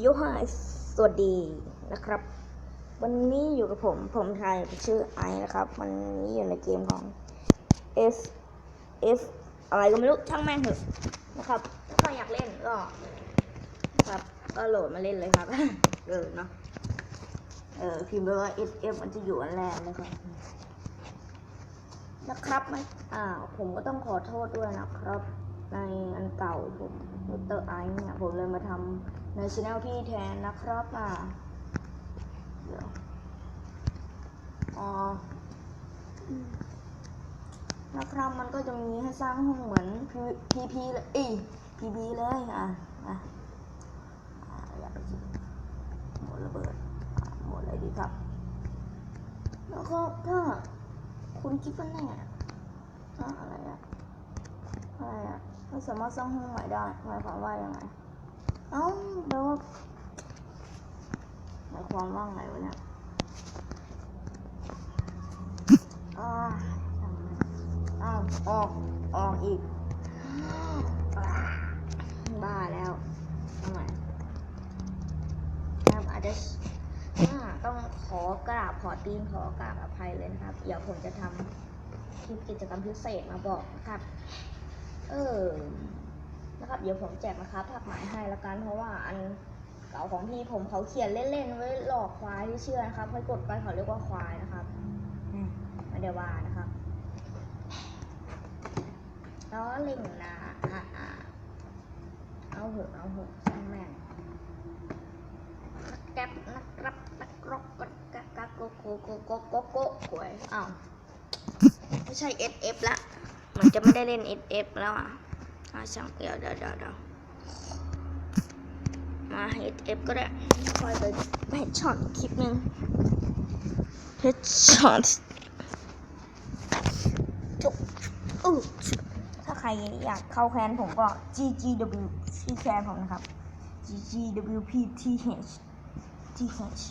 โยฮาสวัสดีนะครับ วันนี้อยู่กับผม ผมไทยชื่อไอนะครับ วันนี้อยู่ในเกมของ F F อะไรก็ไม่รู้ช่างแม่งเถอะนะครับ ถ้าใครอยากเล่นก็ครับก็โหลดมาเล่นเลยครับเออเนาะเออพิมพ์ไปว่า F F มันจะอยู่อันแรกนะครับนะครับไม่อ่าผมก็ต้องขอโทษด้วยนะครับ ในอันเก่าผมมิเตอร์ไอเนี่ยผมเลยมาทำ ในช anel พี่แทนนะครับอ่าเดี๋ยวอ๋อนะครับมันก็จะมีให้สร้างห้องเหมือนพีพีเลยอ้พีบีเลยอะอะอ่าไปคิดหมดระเบิดหมดเลยดีครับ แล้วก็ถ้าคุณคิดว่าแน่อะไรอะอะไรอะไม่สามารถสร้างห้องใหม่ได้หมายความว่ายังไง เอ้าแปลว่าหมายความว่าไงวะเนี่ยอ่าช่างมันอ้าวออก ออกอีกอ่าบ้าแล้วทำไมครับอาจจะอ่าต้องขอกราบขอตีนขอกราบอภัยเลยนะครับ เดี๋ยวผมจะทำคลิปกิจกรรมพิเศษมาบอกนะครับ เออ นะครับ เดี๋ยวผมแจกนะครับผักหมายให้ละกันเพราะว่าอันเก่าของพี่ผมเขาเขียนเล่นๆไว้หลอกควายที่เชื่อนะครับให้กดไปเขาเรียกว่าควายนะครับอืมไม่ได้ว่านะครับล้อเล่นนะอะอะเอาเหอะเอาเหอะช่างแม่งแก๊บนะครับนักรกกกกกโกโกโกโกโกหวยอ้าวไม่ใช่ SF ละมันจะไม่ได้เล่น SF แล้วอะ อะช่งเดี๋ยวเดี๋ยวเดี๋ยวเดี๋ยวมา SF ก็ได้คอยไปไปช็อตคลิปหนึ่งเฮดช็อตจบอู้ถ้าใครอยากเข้าแคนผมก็ GGW ที่แคนผมนะครับ GGWPTH TH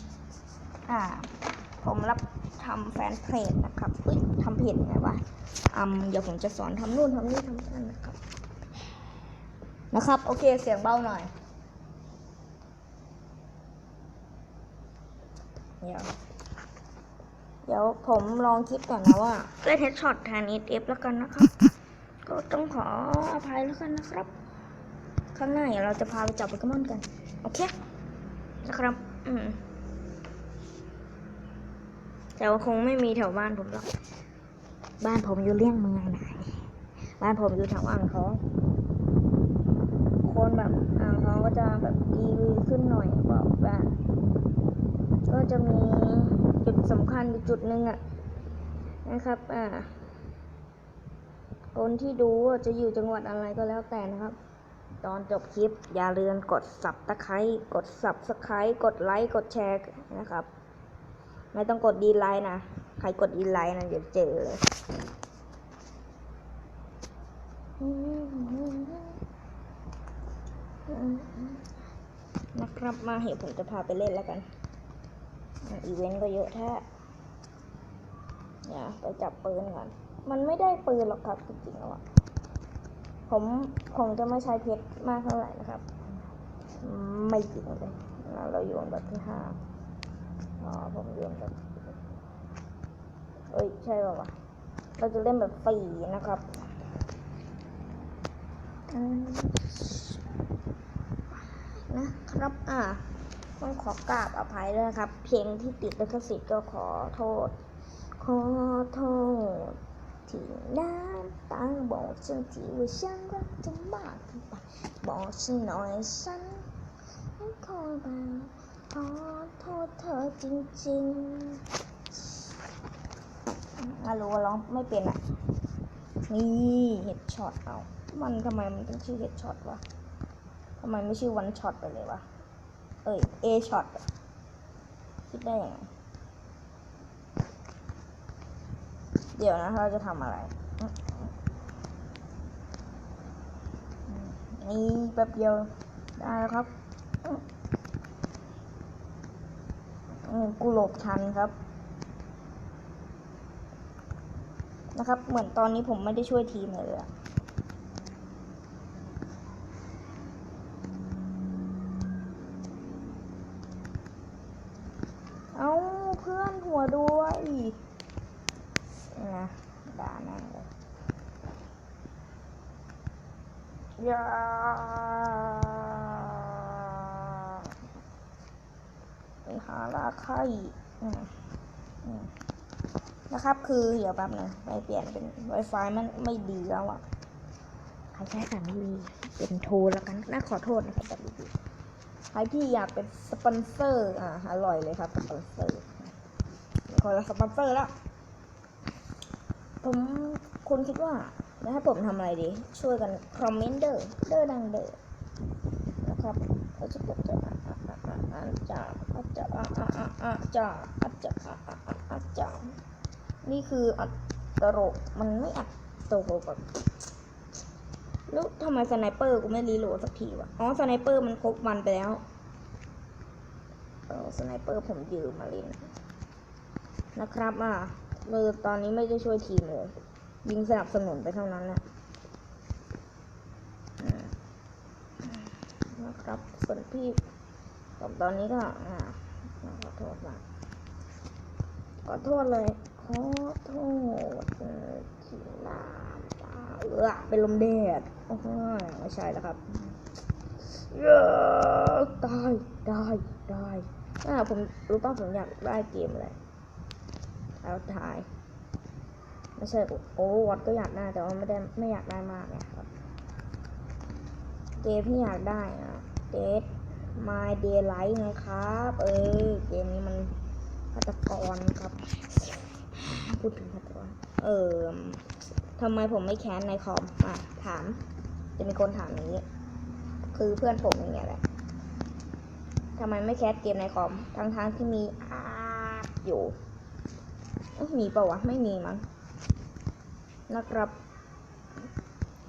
อ่า ผมรับทำแฟนเพจนะครับอุ้ยทำเพจไงวะอืมเดี๋ยวผมจะสอนทำนู่นทำนี่ทำนั่นนะครับ นะครับ โอเคเสียงเบาหน่อยเดี๋ยวเดี๋ยวผมลองคิดก่อนนะว่าเล่นเฮดช็อตแทน SF แล้วกันนะครับ ก็ต้องขออภัยแล้วกันนะครับ ข้างหน้าเดี๋ยวเราจะพาไปจับโปเกมอนกัน โอเค นะครับ อืมแต่ว่าคงไม่มีแถวบ้านผมหรอก บ้านผมอยู่เลี่ยงเมืองไหน บ้านผมอยู่แถวอ่างทอง คนแบบอ่างทองก็จะแบบดีขึ้นหน่อยบอกว่าก็จะมีจุดสำคัญอยู่จุดหนึ่งอะนะครับอ่าคนที่ดูจะอยู่จังหวัดอะไรก็แล้วแต่นะครับ ตอนจบคลิปอย่าลืมกดสับตะไคร้กดสับสไคร้กดไลค์กดแชร์นะครับ ไม่ต้องกดดีไลค์นะ ใครกดดีไลค์นะเดี๋ยวเจอเลย นะครับมาเห็นผมจะพาไปเล่นแล้วกันอีเวนต์ก็เยอะแท้เนี่ยไปจับปืนก่อน มันไม่ได้ปืนหรอกครับจริงๆแล้วอะผมคงจะไม่ใช้เพชรมากเท่าไหร่นะครับ ไม่จริงเลยอ่าเราโยนแบบที่ห้าอ๋อผมโยนแบบเอ้ยใช่ป่าวะเราจะเล่นแบบฟรีนะครับ นะครับ อ่า ต้องขอกราบอภัยด้วยนะครับ เพลงที่ติดลิขสิทธิ์ก็ขอโทษ ขอโทษที่น้ำตาบอกฉันที่ว่าฉันรักเธอมากเกินไปบอกฉันหน่อยฉันไม่ขอมาขอโทษเธอจริงๆอะรู้ว่าร้องไม่เป็นอะ นี่เฮดช็อตเอา มันทำไมมันต้องชื่อเฮดช็อตวะำไมไม่ชื่อวันช็อตไปเลยวะ เอ้ยเอช็อตคิดได้ยังไงเดี๋ยวนะเราจะทำอะไร นี่แป๊บเดียวได้แล้วครับอืมกูหลบทันครับ นะครับ เหมือนตอนนี้ผมไม่ได้ช่วยทีมเลยอะ พื่อนหัวด้วยนะ ด่าแม่งเลยอย่าไปหาลาไข่อืมอืมนะครับ คือเดี๋ยวแป๊บนึงไปเปลี่ยนเป็น Wi-Fi มันไม่ดีแล้วอะใครใช้สามีเป็นโทรแล้วกันน่าขอโทษนะครับแต่ดีใครที่อยากเป็นสปอนเซอร์ อ่าอร่อยเลยครับ สปอนเซอร์คนละสปอนเซอร์แล้ว ผมคุณคิดว่าแล้วให้ผมทำอะไรดี ช่วยกันคอมเมนต์เด้อเด้อดังเด้อนะครับเราจะกดจะอะอะอะอะอะจะอะจะอะอะอะอะจะอะจะอะอะอะอะจะนี่คืออัตโรมันไม่อัตโรแบบแล้วทำไมสไนเปอร์กูไม่รีโหลดสักทีวะ อ๋อสไนเปอร์มันครบวันไปแล้วเออสไนเปอร์ผมยืมมาเล่นนะครับอะ เออตอนนี้ไม่ได้ช่วยทีมเลยยิงสนับสนุนไปเท่านั้นแหละนะครับส่วนพี่กับตอนนี้ก็ขอโทษมากขอโทษเลย ขอโทษทีน้ำตาเออเป็นลมแดดโอ้โหไม่ใช่แล้วครับเยอได้ได้ได้อ่าผมรู้ป่ะผมอยากได้เกมอะไร เอาถ่าย ไม่ใช่โอ้วัดก็อยากได้แต่ว่าไม่ได้ไม่อยากได้มากไงครับ เกมที่อยากได้อะเดท My Daylight ไงครับ เออ เกมนี้มันฆาตกรครับ พูดถึงฆาตกรเออทำไมผมไม่แค้นในคอมอะถาม จะมีคนถามนี้ คือเพื่อนผมอย่างเงี้ยแหละทำไมไม่แคสเกมในคอม ทั้งๆที่มีอาร์อยู่ มีเปล่าวะ ไม่มีมั้งนะครับ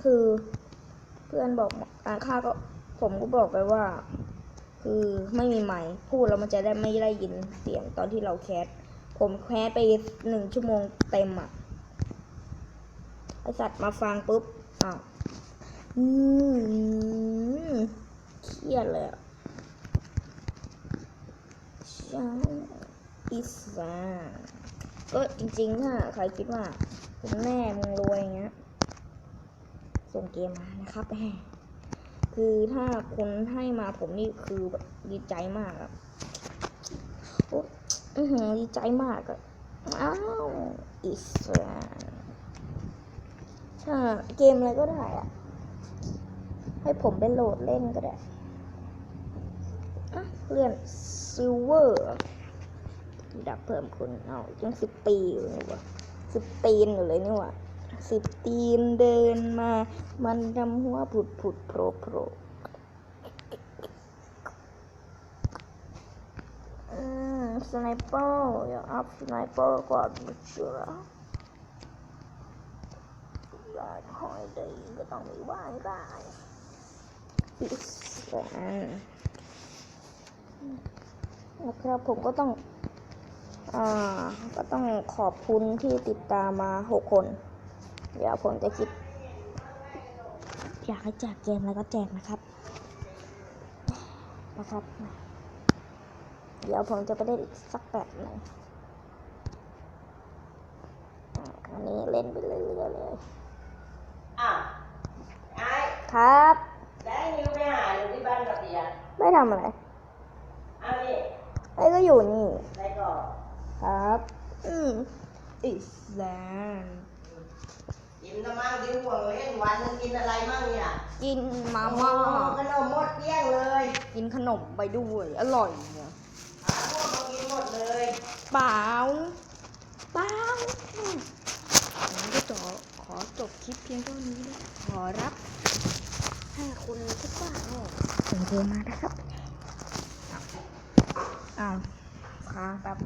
คือเพื่อนบอกอ่าข้าก็ผมก็บอกไปว่า คือไม่มีไมค์พูดแล้วมันจะได้ไม่ได้ยินเสียงตอนที่เราแคสผมแคสไปหนึ่งชั่วโมงเต็มอะไอสัตว์มาฟังปุ๊บอ้าวอืมเครียดเลยช่างอิสระ ก็จริงๆถ้าใครคิดว่าคุณแม่มึงรวยอย่างเงี้ย ส่งเกมมานะครับแหมคือถ้าคุณให้มาผมนี่คือแบบดีใจมากอะโอ้อือหือดีใจมากอะอ้าวอิสระถ้าเกมอะไรก็ได้อะ ให้ผมไปโหลดเล่นก็ได้ อะเลื่อนซิลเวอร์ ดับเพิ่มคุณเอายังสิบปีอยู่นี่วะสิบตีนอยู่เลยนี่วะสิบตีนเดินมา มันทำหัวผุดผุดโผล่โผล่อืมสไนเปอร์อย่าอัพสไนเปอร์ก่อนมันเชื่อรายหอยดีก็ต้องมีบ้านรายปิสแอนนะครับผมก็ต้อง ก็ต้องขอบคุณที่ติดตามมาหกคน เดี๋ยวผมจะคิด อยากให้แจกเกมอะไรก็แจกนะครับ นะครับ เดี๋ยวผมจะไปเล่นอีกสักแบบหนึ่งอ่าอันนี้เล่นไปเรื่อยๆเลยอ้าวไอ้ครับแล้วไอ้นิวไปหาอยู่ที่บ้านกับเดียไม่ทำอะไรเอานี่ไอ้ก็อยู่นี่ไปก่อน ครับอืมอิสแลนกินน้ำมั่งกินห่วงเล่นวันหนึงกินอะไรมั่งเนี่ยกินมาม่าโอ้ขนมหมดเกลี้ยงเลยกินขนมไปด้วยอร่อยเนี่ยหาพวกมากินหมดเลยเปล่าเปล่าอืมงั้นก็จอขอจบคลิปเพียงเท่านี้นะขอรับถ้าคุณคิดว่าเนี่ยส่งเกมมานะครับอ้าวค้างแป๊บ